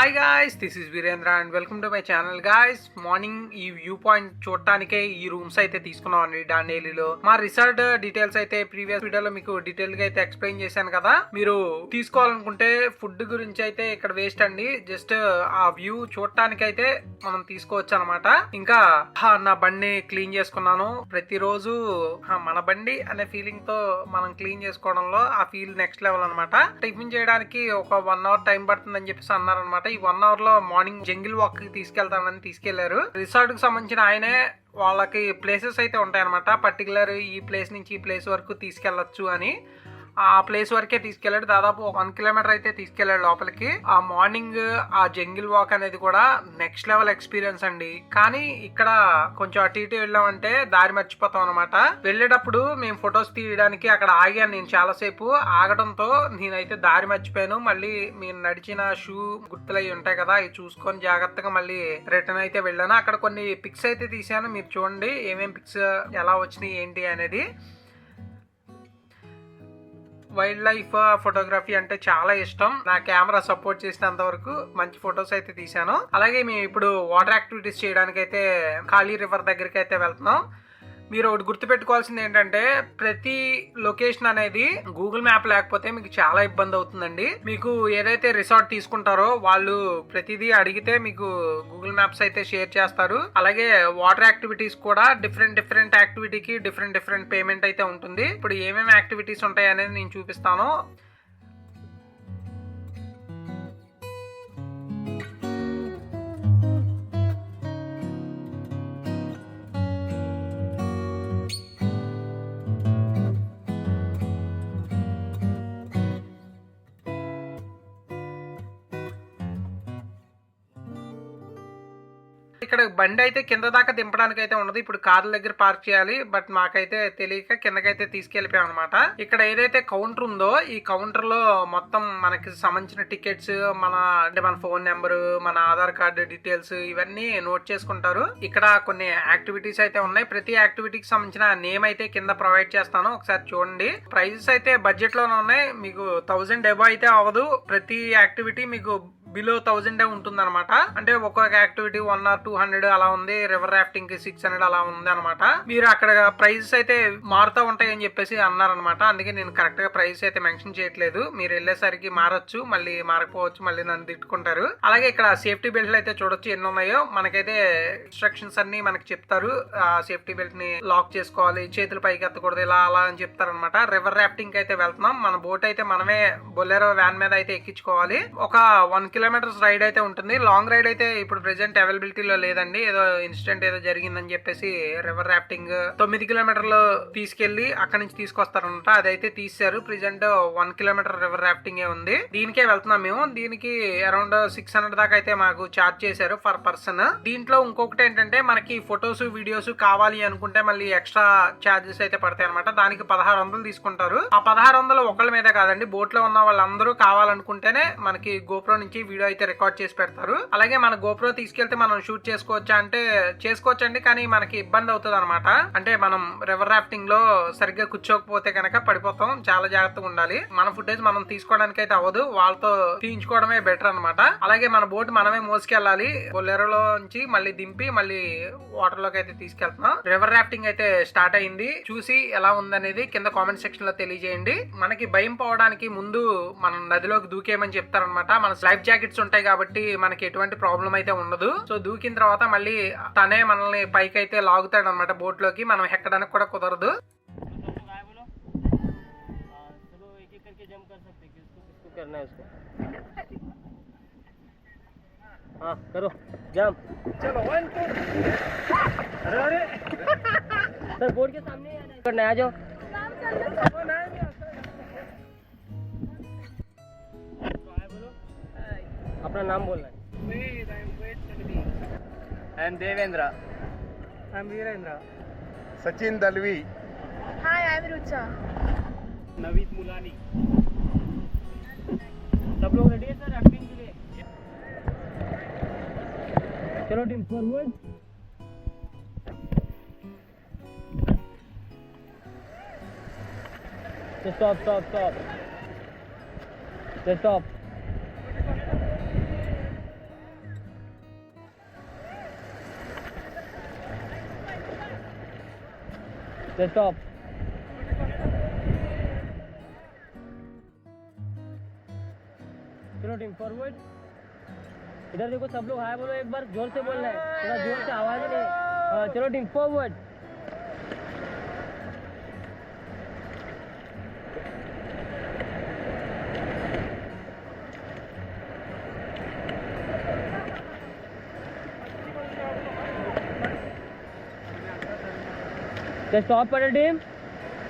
Hi guys this is Virendra and welcome to my channel guys morning ఈ view point చూడటానికే ఈ rooms అయితే తీసుకున్నాం అండి డాండేలీలో మా రిసార్ట్ డీటెయిల్స్ అయితే ప్రీవియస్ వీడియోలో మీకు డీటెయిల్గా అయితే ఎక్స్ప్లెయిన్ చేశాను కదా. మీరు తీసుకోవాలనుకుంటే ఫుడ్ గురించి అయితే ఇక్కడ వేస్ట్ అండి. జస్ట్ ఆ వ్యూ చూడటానికి అయితే మనం తీసుకోవచ్చు అనమాట ఇంకా నా బండి క్లీన్ చేసుకున్నాను. ప్రతిరోజు మన బండి అనే ఫీలింగ్తో మనం క్లీన్ చేసుకోవడంలో ఆ ఫీల్ నెక్స్ట్ లెవెల్ అనమాట టిఫిన్ చేయడానికి ఒక వన్ అవర్ టైం పడుతుందని చెప్పేసి అన్నారనమాట ఈ వన్ అవర్లో మార్నింగ్ జంగిల్ వాక్కి తీసుకెళ్తానని తీసుకెళ్ళారు. రిసార్ట్కి సంబంధించిన ఆయనే వాళ్ళకి ప్లేసెస్ అయితే ఉంటాయన్నమాట. పర్టికులర్ ఈ ప్లేస్ నుంచి ఈ ప్లేస్ వరకు తీసుకెళ్ళొచ్చు అని. ఆ ప్లేస్ వరకే తీసుకెళ్ళాడు. దాదాపు వన్ కిలోమీటర్ అయితే తీసుకెళ్ళాడు లోపలికి. ఆ మార్నింగ్ ఆ జంగిల్ వాక్ అనేది కూడా నెక్స్ట్ లెవెల్ ఎక్స్పీరియన్స్ అండి. కానీ ఇక్కడ కొంచెం అటు ఇటు వెళ్ళామంటే దారి మర్చిపోతాం అనమాట వెళ్ళేటప్పుడు మేము ఫొటోస్ తీయడానికి అక్కడ ఆగాను నేను చాలాసేపు. ఆగడంతో నేనైతే దారి మర్చిపోయాను. మళ్ళీ మీరు నడిచిన షూ గుర్తులు అయి ఉంటాయి కదా అవి చూసుకొని జాగ్రత్తగా మళ్ళీ రిటర్న్ అయితే వెళ్ళాను. అక్కడ కొన్ని పిక్స్ అయితే తీసాను మీరు చూడండి ఏమేమి పిక్స్ ఎలా వచ్చినాయి ఏంటి అనేది. వైల్డ్ లైఫ్ ఫోటోగ్రఫీ అంటే చాలా ఇష్టం. నా కెమెరా సపోర్ట్ చేసినంత వరకు మంచి ఫొటోస్ అయితే తీశాను. అలాగే మేము ఇప్పుడు వాటర్ యాక్టివిటీస్ చేయడానికి అయితే ఖాళీ రివర్ దగ్గరికి అయితే వెళ్తున్నాం. మీరు ఒకటి గుర్తుపెట్టుకోవాల్సింది ఏంటంటే ప్రతి లొకేషన్ అనేది గూగుల్ మ్యాప్ లేకపోతే మీకు చాలా ఇబ్బంది అవుతుందండి. మీకు ఏదైతే రిసార్ట్ తీసుకుంటారో వాళ్ళు ప్రతిదీ అడిగితే మీకు గూగుల్ మ్యాప్స్ అయితే షేర్ చేస్తారు. అలాగే వాటర్ యాక్టివిటీస్ కూడా డిఫరెంట్ డిఫరెంట్ యాక్టివిటీకి డిఫరెంట్ డిఫరెంట్ పేమెంట్ అయితే ఉంటుంది. ఇప్పుడు ఏమేమి యాక్టివిటీస్ ఉంటాయి అనేది నేను చూపిస్తాను. ఇక్కడ బండి అయితే కింద దాకా దింపడానికి అయితే ఉండదు. ఇప్పుడు కార్ల దగ్గర పార్క్ చేయాలి. బట్ మాకైతే తెలియక కిందకైతే తీసుకెళ్ళిపోయాం అనమాట ఇక్కడ ఏదైతే కౌంటర్ ఉందో ఈ కౌంటర్లో మొత్తం మనకి సంబంధించిన టికెట్స్ మన అంటే మన ఫోన్ నెంబర్ మన ఆధార్ కార్డు డీటెయిల్స్ ఇవన్నీ నోట్ చేసుకుంటారు. ఇక్కడ కొన్ని యాక్టివిటీస్ అయితే ఉన్నాయి. ప్రతి యాక్టివిటీకి సంబంధించిన నేమ్ అయితే కింద ప్రొవైడ్ చేస్తాను. ఒకసారి చూడండి. ప్రైజెస్ అయితే బడ్జెట్లోనే ఉన్నాయి. మీకు థౌసండ్ డెబో అయితే అవ్వదు. ప్రతి యాక్టివిటీ మీకు బిలో థౌజండ్ ఉంటుంది అనమాట అంటే ఒక్కొక్క activity one or two hundred అలా ఉంది రివర్ రాఫ్టింగ్కి సిక్స్ హండ్రెడ్ అలా ఉంది అనమాట మీరు అక్కడ ప్రైజెస్ అయితే మారుతూ ఉంటాయి అని చెప్పేసి అన్నారనమాట అందుకే నేను కరెక్ట్గా ప్రైస్ అయితే మెన్షన్ చేయట్లేదు. మీరు వెళ్ళేసరికి మారొచ్చు మళ్ళీ మారకపోవచ్చు మళ్ళీ నన్ను తిట్టుకుంటారు. అలాగే ఇక్కడ సేఫ్టీ బెల్ట్లు అయితే చూడొచ్చు ఎన్ని ఉన్నాయో. మనకైతే ఇన్స్ట్రక్షన్స్ అన్ని మనకి చెప్తారు. ఆ సేఫ్టీ బెల్ట్ని లాక్ చేసుకోవాలి చేతులు పైకి ఎత్తకూడదు ఇలా అలా అని చెప్తారనమాట రివర్ రాఫ్టింగ్ అయితే వెళ్తున్నాం. మన బోట్ అయితే మనమే బొలెరో వ్యాన్ మీద అయితే ఎక్కించుకోవాలి. ఒక వన్ కిలోమీటర్స్ రైడ్ అయితే ఉంటుంది. లాంగ్ రైడ్ అయితే ఇప్పుడు ప్రెసెంట్ అవైలబిలిటీలో లేదండి. ఏదో ఇన్సిడెంట్ ఏదో జరిగిందని చెప్పేసి రివర్ రాఫ్టింగ్ తొమ్మిది కిలోమీటర్లు తీసుకెళ్ళి అక్కడి నుంచి తీసుకొస్తారనమాట అదైతే తీసారు present one kilometre river rafting ఉంది. దీనికే వెళ్తున్నాం మేము. దీనికి అరౌండ్ సిక్స్ హండ్రెడ్ దాకా అయితే మాకు చార్జ్ చేశారు పర్ పర్సన్ దీంట్లో ఇంకొకటి ఏంటంటే మనకి ఫొటోస్ వీడియోస్ కావాలి అనుకుంటే మళ్ళీ ఎక్స్ట్రా చార్జెస్ అయితే పడతాయి అనమాట దానికి పదహారు వందలు తీసుకుంటారు. ఆ పదహారు వందలు ఒకళ్ళ మీద కాదండి. బోట్లో ఉన్న వాళ్ళందరూ కావాలనుకుంటేనే మనకి గోప్రో నుంచి వీడియో అయితే రికార్డ్ చేసి పెడతారు. అలాగే మన గోప్రో తీసుకెళ్తే మనం షూట్ చేసుకోవచ్చా అంటే చేసుకోవచ్చండి కానీ మనకి ఇబ్బంది అవుతుంది అనమాట అంటే మనం రివర్ రాఫ్టింగ్లో సరిగ్గా కూర్చోకపోతే కనుక పడిపోతాం. చాలా జాగ్రత్తగా ఉండాలి. మన ఫుటేజ్ మనం తీసుకోవడానికి అయితే అవ్వదు. వాళ్ళతో తీయించుకోవడమే బెటర్ అన్నమాట. అలాగే మన బోట్ మనమే మోసుకెళ్ళాలి. బొలెరోలో నుంచి మళ్ళీ దింపి మళ్ళీ వాటర్లోకి అయితే తీసుకెళ్తున్నాం. రివర్ రాఫ్టింగ్ అయితే స్టార్ట్ అయింది. చూసి ఎలా ఉందనేది కింద కామెంట్ సెక్షన్లో తెలియజేయండి. మనకి భయం పోవడానికి ముందు మనం నదిలోకి దూకేయమని చెప్తారనమాట మన లైఫ్ జాకెట్ జాకెట్స్ ఉంటాయి కాబట్టి మనకి ఎటువంటి ప్రాబ్లం అయితే ఉండదు సో దూకిన తర్వాత మళ్ళీ తనే మనల్ని పైకి అయితే లాగుతాడు అనమాట బోట్ లోకి మనం ఎక్కడానికి కూడా కుదరదు गाय बोलो हाँ, चलो एक एक करके जम कर सकते हैं किसको किसको करना है उसको हाँ करो जम चलो वन टू अरे अरे सर बोर्ड के सामने ही आना है। करना है आ जाओ अपना नाम बोलना है। I am Devendra. Am Virendra. Sachin Dalvi. Hi I am Rucha Naveed Mulani. सब लोग रेडी है सर एक्टिंग के लिए? चलो team forward Just stop, stop, stop. Just stop. Just stop. चलो टीम फॉरवर्ड इधर देखो सब लोग हाय बोलो एक बार ज़ोर से बोलना है। थोड़ा ज़ोर से आवाज़ नहीं। हाँ, चलो टीम फॉरवर्ड जस्ट स्टॉप पर team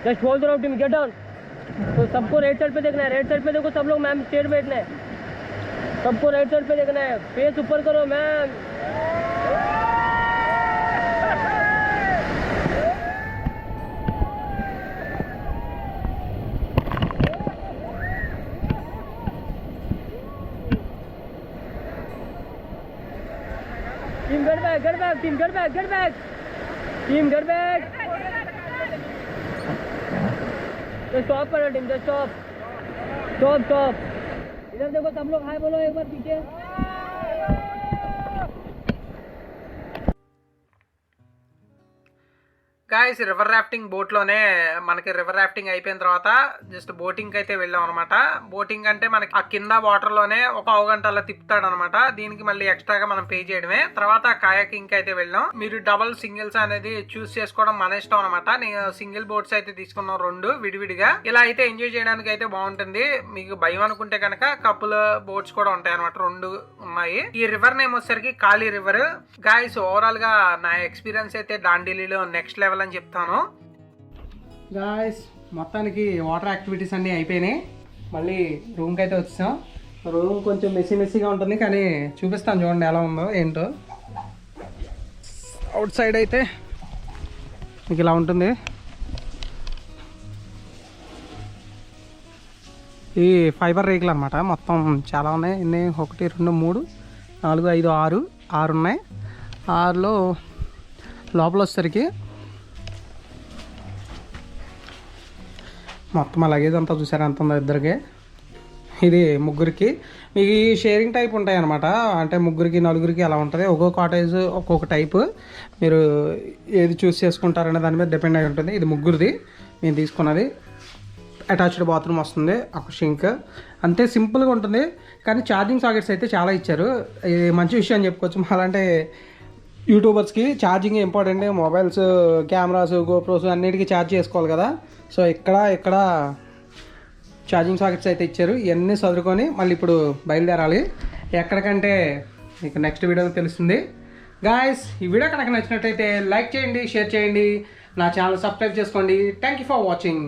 just hold the team get down तो सबको राइट साइड पे देखना है राइट साइड पे देखो सब लोग मैम स्टेट बैठना है। सबको राइट साइड पे देखना है। फेस ऊपर करो ma'am Team get back, get back, team get back, get back. Team get back. Stop करो टीम स्टॉप स्टॉप स्टॉप इधर देखो, सब लोग हाई बोलो, एक बार पीछे। గాయస్ రివర్ రాఫ్టింగ్ బోట్లోనే మనకి రివర్ రాఫ్టింగ్ అయిపోయిన తర్వాత జస్ట్ బోటింగ్ అయితే వెళ్ళాం అనమాట బోటింగ్ అంటే మనకి ఆ కింద వాటర్లోనే ఒక పావు గంట అలా తిప్పుతాడు అనమాట దీనికి మళ్ళీ ఎక్స్ట్రాగా మనం పే చేయడమే. తర్వాత కాయాకింగ్ అయితే వెళ్ళాం. మీరు డబల్ సింగిల్స్ అనేది చూస్ చేసుకోవడం మన ఇష్టం అనమాట నేను సింగిల్ బోట్స్ అయితే తీసుకున్నాం రెండు విడివిడిగా. ఇలా అయితే ఎంజాయ్ చేయడానికి అయితే బాగుంటుంది. మీకు భయం అనుకుంటే కనుక కప్పుల బోట్స్ కూడా ఉంటాయి అనమాట రెండు ఉన్నాయి. ఈ రివర్ నేమ్ వచ్చేసరికి కాళీ రివర్ గాయస్ ఓవరాల్గా నా ఎక్స్పీరియన్స్ అయితే దాండిలీలో నెక్స్ట్ లెవెల్ అని చెప్తాను. గాయస్ మొత్తానికి వాటర్ యాక్టివిటీస్ అన్నీ అయిపోయినాయి. మళ్ళీ రూమ్కి అయితే వచ్చాం రూమ్ కొంచెం మెస్సీ మెస్సీగా ఉంటుంది కానీ చూపిస్తాను చూడండి ఎలా ఉందో ఏంటో. అవుట్ సైడ్ అయితే మీకు ఇలా ఉంటుంది. ఈ ఫైబర్ రేకులు అనమాట మొత్తం చాలా ఉన్నాయి. ఎన్ని? ఒకటి రెండు మూడు నాలుగు ఐదు ఆరు. ఆరు ఉన్నాయి. ఆరులో లోపల వచ్చేసరికి మొత్తం లగేజ్ అంతా చూసారా? ఎంత ఉందో ఇద్దరికి? ఇది ముగ్గురికి. మీకు ఈ షేరింగ్ టైప్ ఉంటాయి అనమాట అంటే ముగ్గురికి నలుగురికి అలా ఉంటుంది? ఒక్కొక్క కాటేజ్ ఒక్కొక్క టైప్ మీరు ఏది చూస్ చేసుకుంటారనే దాని మీద డిపెండ్ అయి ఉంటుంది. ఇది ముగ్గురిది. మేము తీసుకున్నది. అటాచ్డ్ బాత్రూమ్ వస్తుంది. ఒక షింక్ అంతే సింపుల్గా ఉంటుంది. కానీ ఛార్జింగ్ సాకెట్స్ అయితే చాలా ఇచ్చారు. ఇది మంచి విషయం అని చెప్పుకోవచ్చు. అలాంటి యూట్యూబర్స్కి charging important mobiles cameras GoPros అన్నిటికీ ఛార్జ్ చేసుకోవాలి కదా. సో ఇక్కడ ఇక్కడ ఛార్జింగ్ సాకెట్స్ అయితే ఇచ్చారు. ఇవన్నీ చదువుకొని మళ్ళీ ఇప్పుడు బయలుదేరాలి. ఎక్కడికంటే మీకు నెక్స్ట్ వీడియోలో తెలుస్తుంది. గాయస్ ఈ వీడియో కనుక నచ్చినట్లయితే లైక్ చేయండి షేర్ చేయండి. నా ఛానల్ సబ్స్క్రైబ్ చేసుకోండి. Thank you for watching